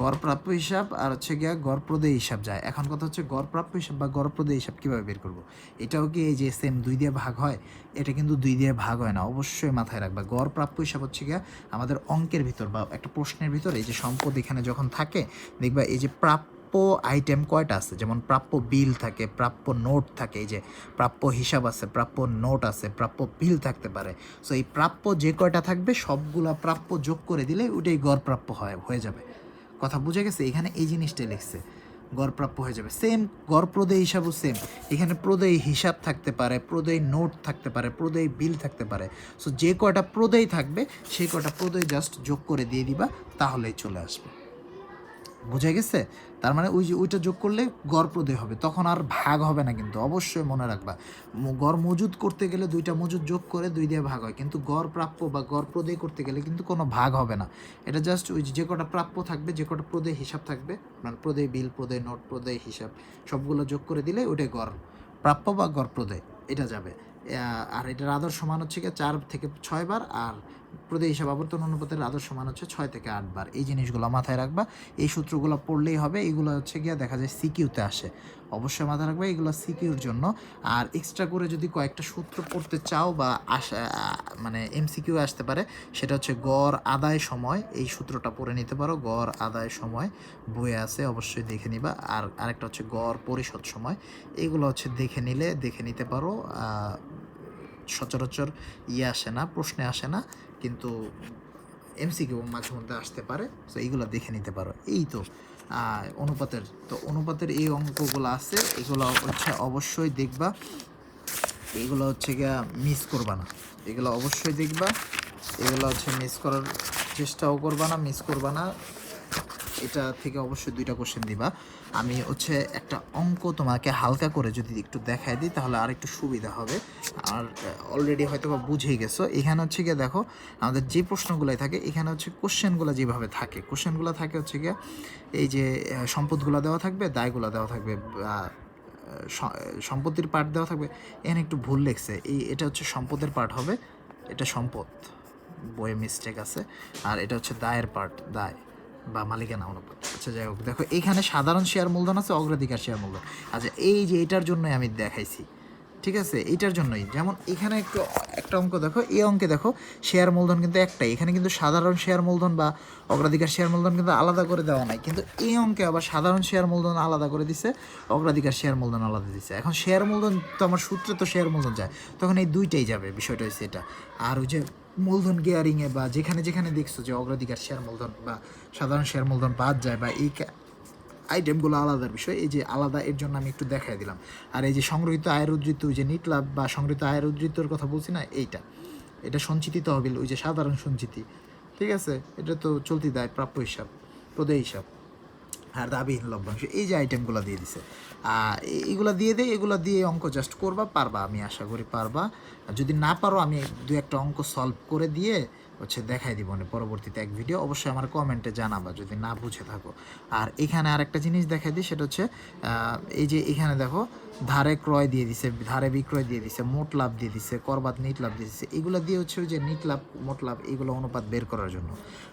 গড় প্রাপ্য হিসাব আর হচ্ছে গিয়া গড় প্রদেয় হিসাব যায়। এখন কথা হচ্ছে গড় প্রাপ্য হিসাব বা গড় প্রদেয় হিসাব কীভাবে বের করব? এটাও কি এই যে সেম দুই দিয়ে ভাগ হয়? এটা কিন্তু দুই দিয়ে ভাগ হয় না, অবশ্যই মাথায় রাখবা। গড় প্রাপ্য হিসাব হচ্ছে গিয়া আমাদের অঙ্কের ভিতর বা একটা প্রশ্নের ভিতর, এই যে সম্পদ এখানে যখন থাকে, দেখবা এই যে প্রাপ্য আইটেম কয়টা আছে? যেমন প্রাপ্য বিল থাকে, প্রাপ্য নোট থাকে, এই যে প্রাপ্য হিসাব আছে, প্রাপ্য নোট আছে, প্রাপ্য বিল থাকতে পারে। সো এই প্রাপ্য যে কয়টা থাকবে, সবগুলা প্রাপ্য যোগ করে দিলে ওটাই গড় প্রাপ্য হয়, হয়ে যাবে। কথা বুঝে গেছে, এখানে এই জিনিসটাই লিখছে। গড়প্রাপ্য হয়ে যাবে। সেম গড় প্রদেয় হিসাবও সেম এখানে প্রদেয় হিসাব থাকতে পারে, প্রদেয় নোট থাকতে পারে, প্রদেয় বিল থাকতে পারে। সো যে কয়টা প্রদেয় থাকবে, সেই কয়টা প্রদেয় জাস্ট যোগ করে দিয়ে দিবা, তাহলেই চলে আসবে। বুঝে গেছে? তার মানে ওই যে ওইটা যোগ করলে গড় প্রদেয় হবে, তখন আর ভাগ হবে না কিন্তু, অবশ্যই মনে রাখবা। গড় মজুদ করতে গেলে দুইটা মজুদ যোগ করে দুই দিয়ে ভাগ হয়, কিন্তু গড় প্রাপ্য বা গড় প্রদেয় করতে গেলে কিন্তু কোনো ভাগ হবে না। এটা জাস্ট ওই যে কটা প্রাপ্য থাকবে, যে কটা প্রদেয় হিসাব থাকবে মানে প্রদেয় বিল, প্রদেয় নোট, প্রদেয় হিসাব, সবগুলো যোগ করে দিলে ওইটাই গড় প্রাপ্য বা গড় প্রদেয় এটা যাবে। আর এটার আদর্শ মান হচ্ছে গিয়ে চার থেকে ছয় বার, আর প্রদেয় হিসাব আবর্তন অনুপাতের আদর্শ মান হচ্ছে ছয় থেকে আট বার। এই জিনিসগুলো মাথায় রাখবা। এই সূত্রগুলো পড়লেই হবে। এগুলো হচ্ছে গিয়ে দেখা যায় সিকিউতে আসে। অবশ্যই মাথায় রাখবে, এগুলো সিকিউর জন্য। আর এক্সট্রা করে যদি কয়েকটা সূত্র পড়তে চাও বা আসা মানে এমসিকিউ আসতে পারে, সেটা হচ্ছে গড় আদায় সময়। এই সূত্রটা পড়ে নিতে পারো। গড় আদায় সময় বইয়ে আছে, অবশ্যই দেখে নিবা। আর আরেকটা হচ্ছে গড় পরিশোধ সময়। এগুলো হচ্ছে দেখে নিলে, দেখে নিতে পারো। সচরাচর ইয়ে আসে না, প্রশ্নে আসে না। কিন্তু এমসিকিউ মাঝে মধ্যে আসতে পারে তো এইগুলো দেখে নিতে পারো। এই তো অনুপাতের তো অনুপাতের এই অঙ্কগুলো আছে, এগুলো হচ্ছে অবশ্যই দেখবা। এগুলো হচ্ছে গিয়া মিস করবা না। এগুলো অবশ্যই দেখবা। এগুলো হচ্ছে মিস করার চেষ্টাও করবা না মিস করবা না। এটা থেকে অবশ্যই দুইটা কোশ্চেন দিবা। আমি হচ্ছে একটা অঙ্ক তোমাকে হালকা করে যদি একটু দেখায় দিই, তাহলে আর একটু সুবিধা হবে। আর অলরেডি হয়তো বা বুঝেই গেছো। এখানে হচ্ছে গিয়ে দেখো, আমাদের যে প্রশ্নগুলোই থাকে, এখানে হচ্ছে কোশ্চেনগুলো যেভাবে থাকে কোশ্চেনগুলো থাকে হচ্ছে গিয়ে এই যে সম্পদগুলো দেওয়া থাকবে, দায়গুলো দেওয়া থাকবে সম্পত্তির পার্ট দেওয়া থাকবে। এখানে একটু ভুল লেখছে। এই, এটা হচ্ছে সম্পদের পার্ট হবে, এটা সম্পদ বইয়ে মিস্টেক আছে। আর এটা হচ্ছে দায়ের পার্ট দায়। বা মালিকানা অনুপাত আচ্ছা যাই হোক, দেখো, এখানে সাধারণ শেয়ার মূলধন আছে, অগ্রাধিকার শেয়ার মূলধন। আচ্ছা এই যে এটার জন্যই আমি দেখাইছি, ঠিক আছে? এইটার জন্যই। যেমন এখানে একটু একটা অঙ্ক দেখো, এই অঙ্কে দেখো শেয়ার মূলধন কিন্তু একটাই। এখানে কিন্তু সাধারণ শেয়ার মূলধন বা অগ্রাধিকার শেয়ার মূলধন কিন্তু আলাদা করে দেওয়া নাই। কিন্তু এই অঙ্কে আবার সাধারণ শেয়ার মূলধন আলাদা করে দিছে, অগ্রাধিকার শেয়ার মূলধন আলাদা দিছে। এখন শেয়ার মূলধন, তো আমার সূত্রে তো শেয়ার মূলধন যায়, তখন এই দুইটাই যাবে। বিষয়টা হচ্ছে এটা। আর ওই যে মূলধন গিয়ারিংয়ে বা যেখানে যেখানে দেখছ যে অগ্রাধিকার শেয়ার মূলধন বা সাধারণ শেয়ার মূলধন বাদ যায় বা এই আইটেমগুলো আলাদার বিষয়। এই যে আলাদা, এর জন্য আমি একটু দেখাই দিলাম। আর এই যে সংগৃহীত আয়ের উদ্ধৃত ওই যে নিট লাভ বা সংগৃহীত আয়ের উদ্ধৃতর কথা বলছি না, এইটা। এটা সঞ্চিতি তহবিল, ওই যে সাধারণ সঞ্চিতি। ঠিক আছে? এটা তো চলতি দায়, প্রাপ্য হিসাব, প্রদেয় হিসাব, আর দাবিহীন লভ্যাংশ। এই যে আইটেমগুলো দিয়ে দিছে। এইগুলো দিয়ে দেয় এগুলো দিয়ে অঙ্ক জাস্ট করবা, পারবা, আমি আশা করি পারবা। আর যদি না পারো, আমি দু একটা অঙ্ক সলভ করে দিয়ে হচ্ছে দেখাই দিব না, পরবর্তীতে এক ভিডিও অবশ্যই আমার কমেন্টে জানাবা, যদি না বুঝে থাকো। আর এখানে আরেকটা জিনিস দেখাই দিই, সেটা হচ্ছে এই যে এখানে দেখো, ধারে ক্রয় দিয়ে দিছে, ধারে বিক্রয় দিয়ে দিছে, মোট লাভ দিয়ে দিছে করবাদ নিট লাভ দিয়ে দিছে, এগুলো দিয়ে হচ্ছে ওই যে নিট লাভ, মোট লাভ, এগুলো অনুপাত বের করার জন্য।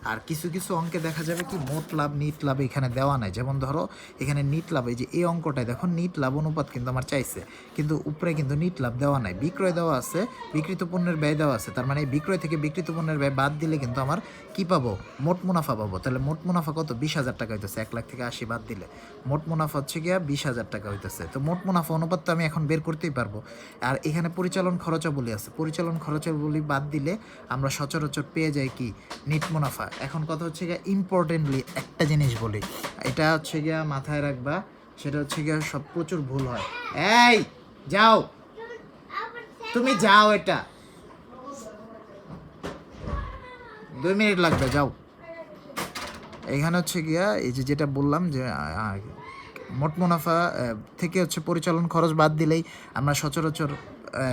আর কিছু কিছু অঙ্কে দেখা যাবে কি, মোট লাভ, নিট লাভ এখানে দেওয়া নাই। যেমন ধরো, এখানে নিট লাভ, এই যে এই অঙ্কটায় দেখো, নিট লাভ অনুপাত কিন্তু আমার চাইছে, কিন্তু উপরে কিন্তু নিট লাভ দেওয়া নাই। বিক্রয় দেওয়া আছে বিকৃত পণ্যের ব্যয় দেওয়া আছে, তার মানে বিক্রয় থেকে বিকৃত পণ্যের ব্যয় বাদ দিলে কিন্তু আমার কি পাবো? মোট মুনাফা পাবো। তাহলে মোট মুনাফা কত? বিশ হাজার টাকা হইতেছে, এক লাখ থেকে আশি বাদ দিলে। মোট মুনাফা হচ্ছে গিয়া বিশ হাজার টাকা হইতেছে। তো মোট মুনাফা অনুপাত তো আমি এখন বের করতেই পারব। আর এখানে পরিচালন খরচাবলী আছে। পরিচালন খরচাবলী বাদ দিলে আমরা সচরাচর পেয়ে যাই কি? নিট মুনাফা। এখন কথা হচ্ছে গিয়া ইম্পর্টেন্টলি একটা জিনিস বলি। এটা হচ্ছে গিয়া মাথায় রাখবা, সেটা হচ্ছে গিয়া সব প্রচুর ভুল হয়। এই, যাও। তুমি যাও এটা। দুই মিনিট লাগবে, যাও। এখানে হচ্ছে গিয়া, এই যে যেটা বললাম যে মোট মুনাফা থেকে হচ্ছে পরিচালন খরচ বাদ দিলেই আমরা সচরাচর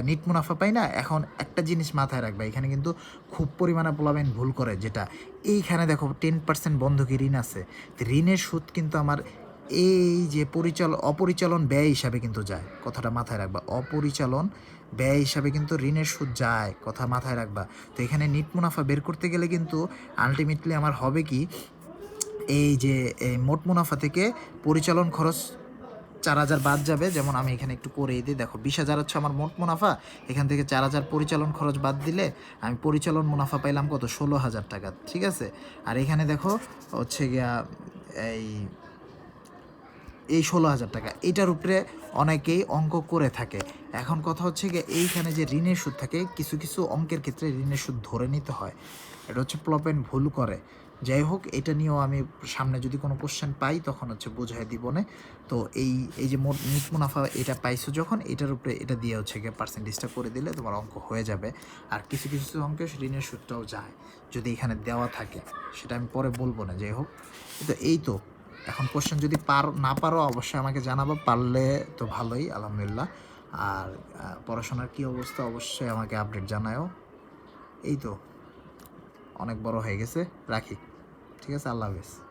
নিট মুনাফা পাই না। এখন একটা জিনিস মাথায় রাখবে, এখানে কিন্তু খুব পরিমাণে পোলাবেন ভুল করে, যেটা এইখানে দেখো টেন পার্সেন্ট বন্ধকি ঋণ আছে। ঋণের সুদ কিন্তু আমার এই যে পরিচাল, অপরিচালন ব্যয় হিসাবে কিন্তু যায়। কথাটা মাথায় রাখবা, অপরিচালন ব্যয় হিসাবে কিন্তু ঋণের সুদ যায়, কথা মাথায় রাখবা। তো এখানে নিট মুনাফা বের করতে গেলে কিন্তু আলটিমেটলি আমার হবে কি, এই যে, এই মোট মুনাফা থেকে পরিচালন খরচ চার হাজার বাদ যাবে। যেমন আমি এখানে একটু করে দিই। দেখো, বিশ হাজার হচ্ছে আমার মোট মুনাফা। এখান থেকে চার হাজার পরিচালন খরচ বাদ দিলে আমি পরিচালন মুনাফা পাইলাম কত? ষোলো হাজার টাকা, ঠিক আছে? আর এখানে দেখো, হচ্ছে গিয়া, এই এই ষোলো হাজার টাকা। এটার উপরে অনেকেই অঙ্ক করে থাকে। এখন কথা হচ্ছে গিয়ে এইখানে যে ঋণের সুদ থাকে, কিছু কিছু অঙ্কের ক্ষেত্রে ঋণের সুদ ধরে নিতে হয়। এটা হচ্ছে প্লপেন ভুল করে। যাই হোক, এটা নিয়েও আমি সামনে যদি কোনো কোশ্চেন পাই, তখন হচ্ছে বোঝাই দিব না। তো এই এই যে মোট নিট মুনাফা এটা পাইছো যখন, এটার উপরে এটা দিয়ে হচ্ছে গিয়ে পার্সেন্টেজটা করে দিলে তোমার অঙ্ক হয়ে যাবে। আর কিছু কিছু অঙ্কে ঋণের সুদটাও যায়, যদি এখানে দেওয়া থাকে। সেটা আমি পরে বলব না, যাই হোক। তো এই তো, এখন কোশ্চেন যদি পার, না পারো, অবশ্যই আমাকে জানাব, পারলে তো ভালোই, আলহামদুলিল্লাহ। আর পড়াশোনার কি অবস্থা অবশ্যই আমাকে আপডেট জানায়ও। এই তো, অনেক বড় হয়ে গেছে। রাখি। ঠিক আছে, আল্লাহ হাফিজ।